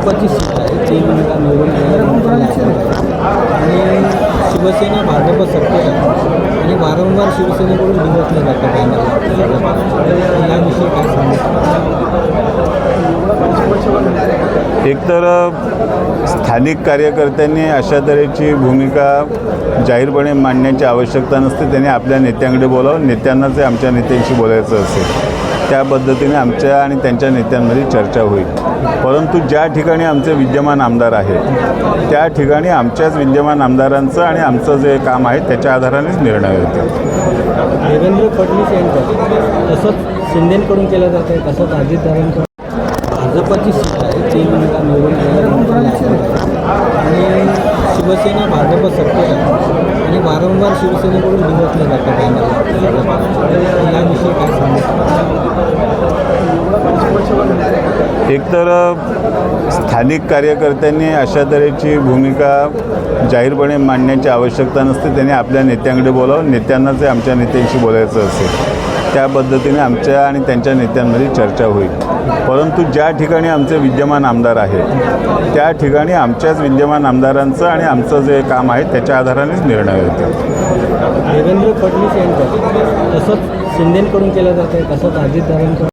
भाजपची सीट आहे ती निवडून आणि शिवसेना भाजप सत्तेत आहे. आणि वारंवार शिवसेनेकडून दिवसलं जातं बॅनर याविषयी काय सांगितलं एकतर स्थानिक कार्यकर्त्यांनी अशा तऱ्हेची भूमिका जाहीरपणे मांडण्याची आवश्यकता नसते. त्यांनी आपल्या नेत्यांकडे बोलावं. नेत्यांनाच आमच्या नेत्यांशी बोलायचं असेल. त्या पद्धतीने आमच्या आणि त्यांच्या नेत्यांमध्ये चर्चा होईल. परंतु ज्या ठिकाणी आमचे विद्यमान आमदार आहेत त्या ठिकाणी आमच्याच विद्यमान आमदारांचं आणि आमचं जे काम आहे त्याच्या आधारानेच निर्णय होतो देवेंद्र फडणवीस यांचं तसंच शिंदेकडून केलं जातं आहे तसंच अजितदारांचं भाजपची सीट आहे ती मला निवडून आणि शिवसेना भाजप सत्तेत आहे. आणि वारंवार शिवसेनेकडून निवडलं जातं बॅनर याविषयी काय सांगू एकतर स्थानिक कार्यकर्त्यांनी अशा तऱ्हेची भूमिका जाहीरपणे मांडण्याची आवश्यकता नसते. त्यांनी आपल्या नेत्यांकडे बोलावं. नेत्यांनाच आमच्या नेत्यांशी बोलायचं असेल त्या पद्धतीने आमच्या आणि त्यांच्या नेत्यांमध्ये चर्चा होईल. परंतु ज्या ठिकाणी आमचे विद्यमान आमदार आहेत त्या ठिकाणी आमच्याच विद्यमान आमदारांचं आणि आमचं जे काम आहे त्याच्या आधारानेच निर्णय होतो देवेंद्र फडणवीस यांचा तसंच शिंदेकडून केलं जातं तसंच अजितदारांचं